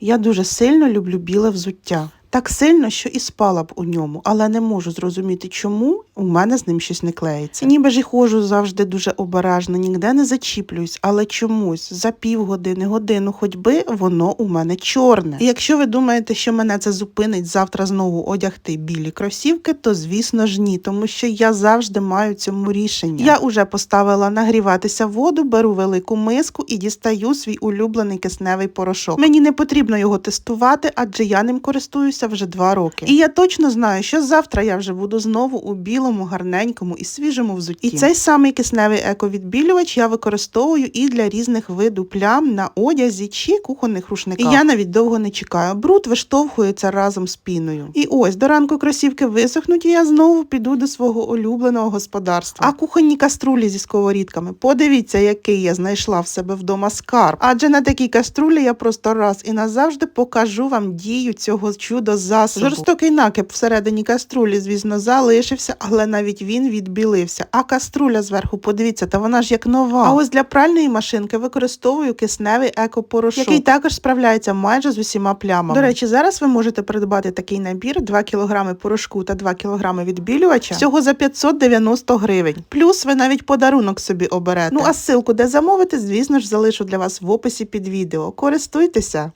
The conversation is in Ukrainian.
Я дуже сильно люблю біле взуття. Так сильно, що і спала б у ньому, але не можу зрозуміти, чому у мене з ним щось не клеїться. Ніби ж і ходжу завжди дуже обережно, ніде не зачіплююсь, але чомусь за півгодини, годину ходьби воно у мене чорне. І якщо ви думаєте, що мене це зупинить завтра знову одягти білі кросівки, то звісно ж ні, тому що я завжди маю цьому рішення. Я уже поставила нагріватися воду, беру велику миску і дістаю свій улюблений кисневий порошок. Мені не потрібно його тестувати, адже я ним користуюся вже два роки. І я точно знаю, що завтра я вже буду знову у білому, гарненькому і свіжому взутті. І цей самий кисневий ековідбілювач я використовую і для різних виду плям на одязі чи кухонних рушниках. І я навіть довго не чекаю. Бруд виштовхується разом з піною. І ось до ранку кросівки висохнуть, і я знову піду до свого улюбленого господарства. А кухонні каструлі зі сковорідками. Подивіться, який я знайшла в себе вдома скарб. Адже на такій каструлі я просто раз і назавжди покажу вам дію цього чудо засобу. Жорстокий накип всередині каструлі, звісно, залишився, але навіть він відбілився. А каструля зверху, подивіться, та вона ж як нова. А ось для пральної машинки використовую кисневий екопорошок, який також справляється майже з усіма плямами. До речі, зараз ви можете придбати такий набір 2 кг порошку та 2 кг відбілювача всього за 590 гривень. Плюс ви навіть подарунок собі оберете. Ну а ссылку, де замовити, звісно ж, залишу для вас в описі під відео. Користуйтеся.